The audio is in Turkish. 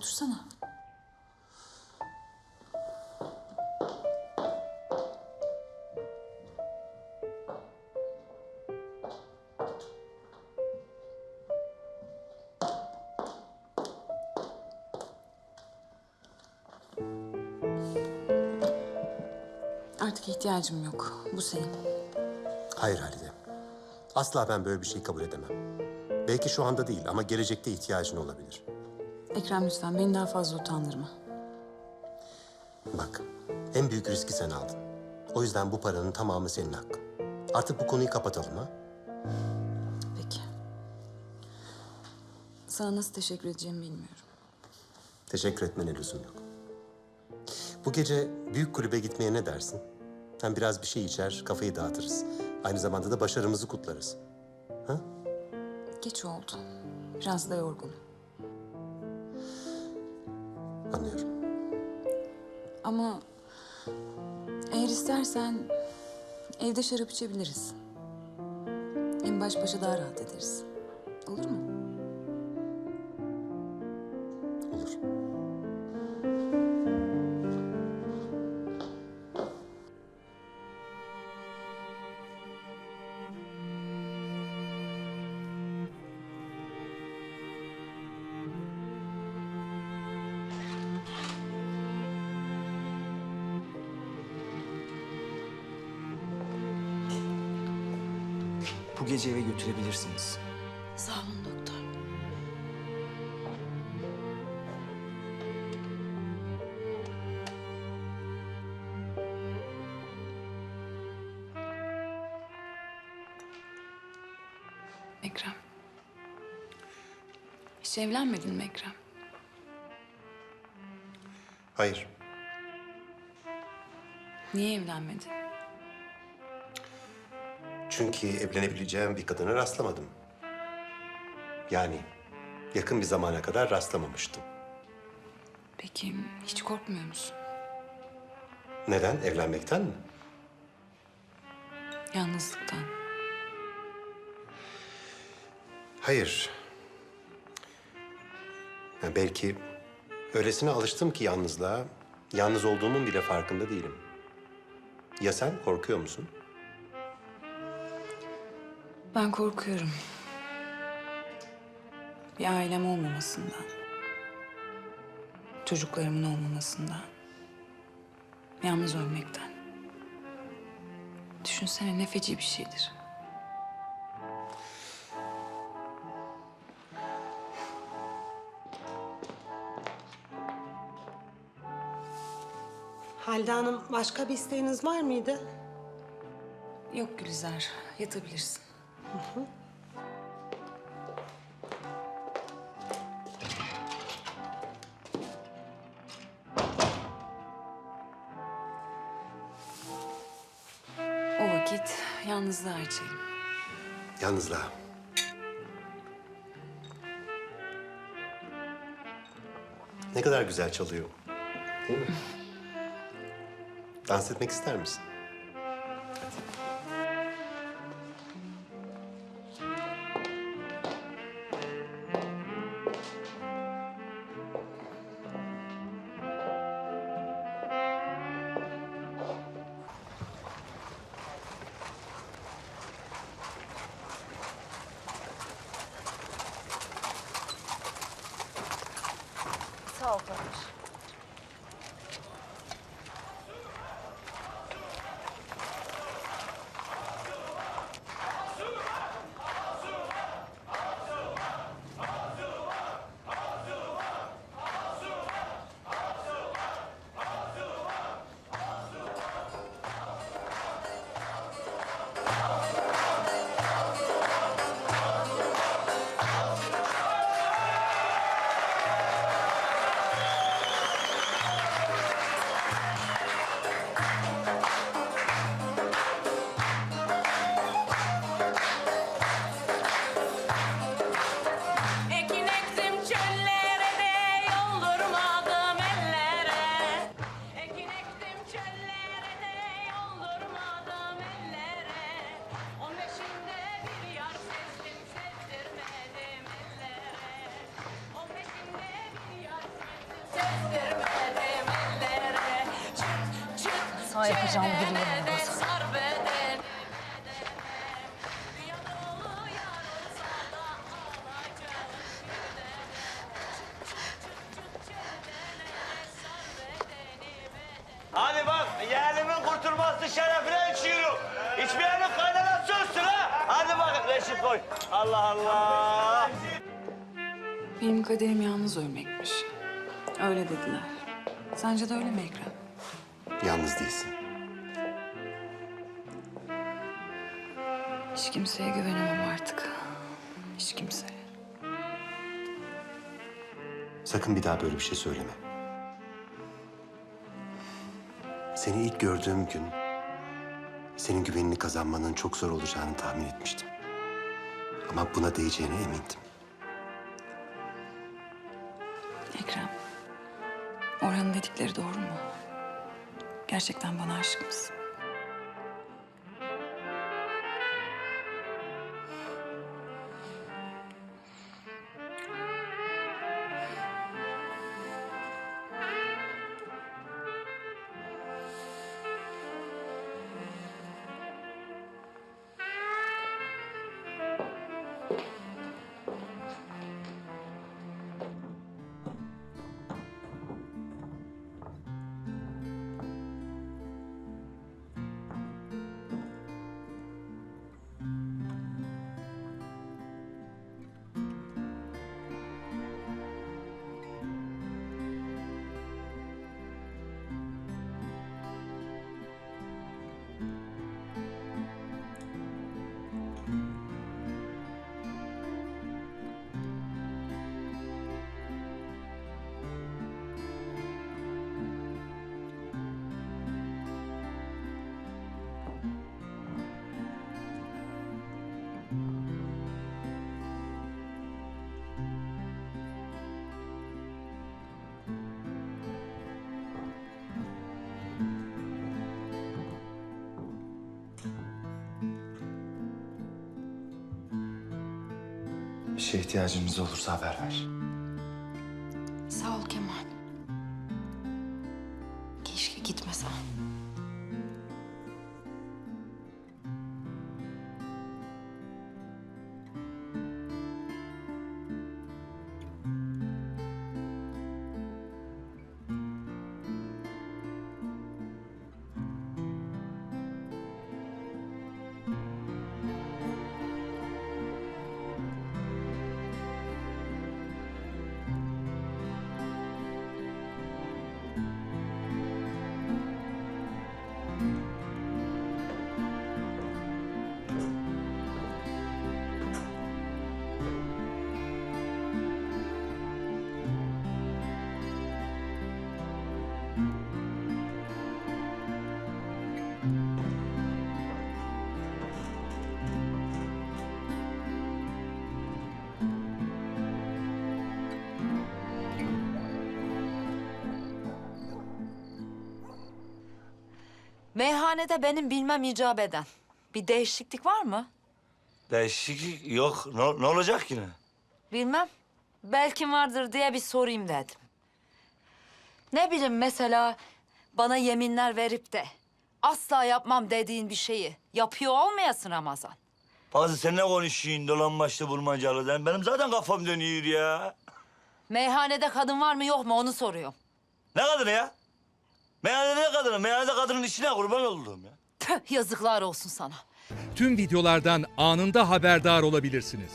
Otursana. Artık ihtiyacım yok. Bu senin. Hayır Halide. Asla ben böyle bir şey kabul edemem. Belki şu anda değil ama gelecekte ihtiyacın olabilir. Ekrem lütfen beni daha fazla utandırma. Bak, en büyük riski sen aldın. O yüzden bu paranın tamamı senin hakkın. Artık bu konuyu kapatalım ha. Peki. Sana nasıl teşekkür edeceğimi bilmiyorum. Teşekkür etmene lüzum yok. Bu gece büyük kulübe gitmeye ne dersin? Hem biraz bir şey içer, kafayı dağıtırız. Aynı zamanda da başarımızı kutlarız. Ha? Geç oldu. Biraz da yorgunum. Anlıyorum. Ama eğer istersen evde şarap içebiliriz. Hem baş başa daha rahat ederiz. Olur mu? Gece eve götürebilirsiniz. Sağ olun doktor. Ekrem. Hiç evlenmedin mi Ekrem? Hayır. Niye evlenmedin? Çünkü evlenebileceğim bir kadına rastlamadım. Yani yakın bir zamana kadar rastlamamıştım. Peki hiç korkmuyor musun? Neden? Evlenmekten mi? Yalnızlıktan. Hayır. Ya belki öylesine alıştım ki yalnızlığa, yalnız olduğumun bile farkında değilim. Ya sen korkuyor musun? Ben korkuyorum. Bir ailem olmamasından. Çocuklarımın olmamasından. Yalnız ölmekten. Düşünsene ne feci bir şeydir. Halide Hanım başka bir isteğiniz var mıydı? Yok Gülizar, yatabilirsin. O vakit yalnızlığa içelim. Yalnızlığa. Ne kadar güzel çalıyor. Değil mi? Dans etmek ister misin? Sağ yapacağımı biliyorum. Hadi bak yeğenimin kurtulması şerefine içiyorum. İçmeyenin kaynanası olsun ha. Hadi bak Reşit koy. Allah Allah. Benim kaderim yalnız ölmekmiş. Öyle dediler. Sence de öyle mi Ekrem? Yalnız değilsin. Hiç kimseye güvenemem artık. Hiç kimseye. Sakın bir daha böyle bir şey söyleme. Seni ilk gördüğüm gün senin güvenini kazanmanın çok zor olacağını tahmin etmiştim. Ama buna değeceğine emindim. Ekrem, Orhan'ın dedikleri doğru mu? Gerçekten bana aşık mısın? Bir şeye ihtiyacımız olursa haber ver. Meyhanede benim bilmem icap eden. Bir değişiklik var mı? Değişiklik yok. Ne, ne olacak ki ne? Bilmem. Belki vardır diye bir sorayım dedim. Ne bileyim mesela bana yeminler verip de asla yapmam dediğin bir şeyi yapıyor olmayasın Ramazan. Bazı sen ne konuşuyorsun dolanmaçlı bulmacalı? Benim zaten kafam dönüyor ya. Meyhanede kadın var mı yok mu onu soruyorum. Ne kadını ya? Meyhanede ne kadını? Meyhanede kadının içine kurban oldum ya. Tüh yazıklar olsun sana. tüm videolardan anında haberdar olabilirsiniz.